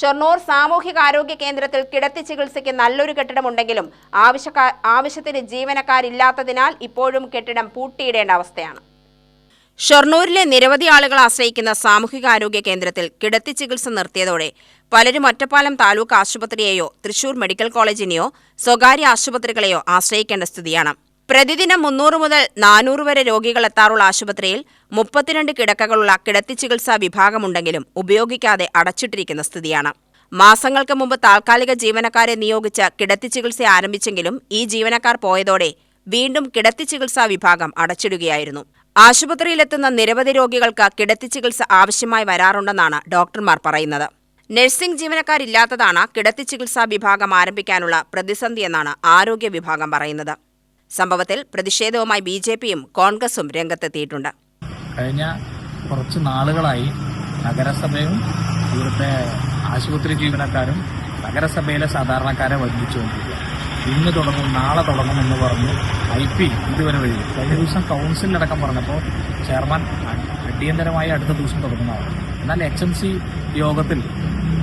ഷൊർണൂർ സാമൂഹികാരോഗ്യ കേന്ദ്രത്തിൽ കിടത്തി ചികിത്സയ്ക്ക് നല്ലൊരു കെട്ടിടമുണ്ടെങ്കിലും ആവശ്യക്കാർ ആവശ്യത്തിന് ജീവനക്കാരില്ലാത്തതിനാൽ ഇപ്പോഴും കെട്ടിടം പൂട്ടിയിടേണ്ട അവസ്ഥയാണ്. ഷൊർണൂരിലെ നിരവധി ആളുകൾ ആശ്രയിക്കുന്ന സാമൂഹികാരോഗ്യ കേന്ദ്രത്തിൽ കിടത്തി ചികിത്സ നിർത്തിയതോടെ പലരും ഒറ്റപ്പാലം താലൂക്ക് ആശുപത്രിയെയോ തൃശൂർ മെഡിക്കൽ കോളേജിനെയോ സ്വകാര്യ ആശുപത്രികളെയോ ആശ്രയിക്കേണ്ട സ്ഥിതിയാണ്. പ്രതിദിനം മുന്നൂറ് മുതൽ നാനൂറ് വരെ രോഗികൾ എത്താറുള്ള ആശുപത്രിയിൽ മുപ്പത്തിരണ്ട് കിടക്കകളുള്ള കിടത്തി ചികിത്സാ വിഭാഗമുണ്ടെങ്കിലും ഉപയോഗിക്കാതെ അടച്ചിട്ടിരിക്കുന്ന സ്ഥിതിയാണ്. മാസങ്ങൾക്ക് മുമ്പ് താൽക്കാലിക ജീവനക്കാരെ നിയോഗിച്ച കിടത്തി ചികിത്സ ആരംഭിച്ചെങ്കിലും ഈ ജീവനക്കാർ പോയതോടെ വീണ്ടും കിടത്തി ചികിത്സാ വിഭാഗം അടച്ചിടുകയായിരുന്നു. ആശുപത്രിയിലെത്തുന്ന നിരവധി രോഗികൾക്ക് കിടത്തി ചികിത്സ ആവശ്യമായി വരാറുണ്ടെന്നാണ് ഡോക്ടർമാർ പറയുന്നത്. നഴ്സിംഗ് ജീവനക്കാരില്ലാത്തതാണ് കിടത്തി ചികിത്സാ വിഭാഗം ആരംഭിക്കാനുള്ള പ്രതിസന്ധിയെന്നാണ് ആരോഗ്യ വിഭാഗം പറയുന്നത്. സംഭവത്തിൽ പ്രതിഷേധവുമായി ബി ജെ പിയും കോൺഗ്രസും രംഗത്തെത്തിയിട്ടുണ്ട്. കഴിഞ്ഞ കുറച്ച് നാളുകളായി നഗരസഭയും ഇവിടുത്തെ ആശുപത്രി ജീവനക്കാരും നഗരസഭയിലെ സാധാരണക്കാരെ വഞ്ചിച്ചുകൊണ്ടിരിക്കുക ഇന്ന് തുടങ്ങും നാളെ തുടങ്ങും എന്ന് പറഞ്ഞ് ഐ പി ഇതുവരെ വഴി കഴിഞ്ഞ ദിവസം കൗൺസിലടക്കം പറഞ്ഞപ്പോൾ ചെയർമാൻ അടിയന്തരമായി അടുത്ത ദിവസം തുടങ്ങുന്നതാണ്. എന്നാൽ എച്ച് എം സി യോഗത്തിൽ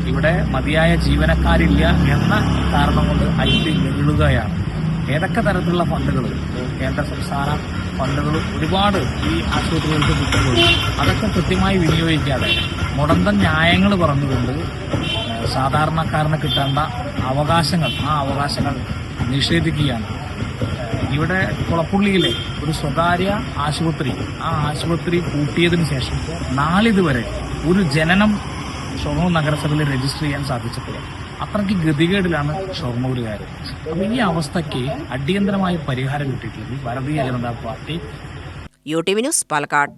ഇവിടെ മതിയായ ജീവനക്കാരില്ല എന്ന കാരണം കൊണ്ട് ഐ പി നീളുകയാണ് ഏതൊക്കെ തരത്തിലുള്ള ഫണ്ടുകൾ? കേന്ദ്ര സംസ്ഥാന ഫണ്ടുകൾ ഒരുപാട് ഈ ആശുപത്രികൾക്ക് കിട്ടുമ്പോൾ അതൊക്കെ കൃത്യമായി വിനിയോഗിക്കാതെ മുടന്തൻ ന്യായങ്ങൾ പറഞ്ഞുകൊണ്ട് സാധാരണക്കാരന് കിട്ടേണ്ട അവകാശങ്ങൾ ആ അവകാശങ്ങൾ നിഷേധിക്കുകയാണ്. ഇവിടെ കുളപ്പുള്ളിയിലെ ഒരു സ്വകാര്യ ആശുപത്രി ആ ആശുപത്രി പൂട്ടിയതിനു ശേഷം നാളിതുവരെ ഒരു ജനനം ഷൊർണൂർ നഗരസഭയിൽ രജിസ്റ്റർ ചെയ്യാൻ സാധിച്ചിട്ടില്ല. അത്രയ്ക്ക് ഗതികേടിലാണ് ഷൊർണൂരുകാർ അപ്പൊ ഈ അവസ്ഥയ്ക്ക് അടിയന്തരമായ പരിഹാരം കിട്ടിയിട്ടുള്ളത് Bharatiya Janata party. U T V news Palakkad.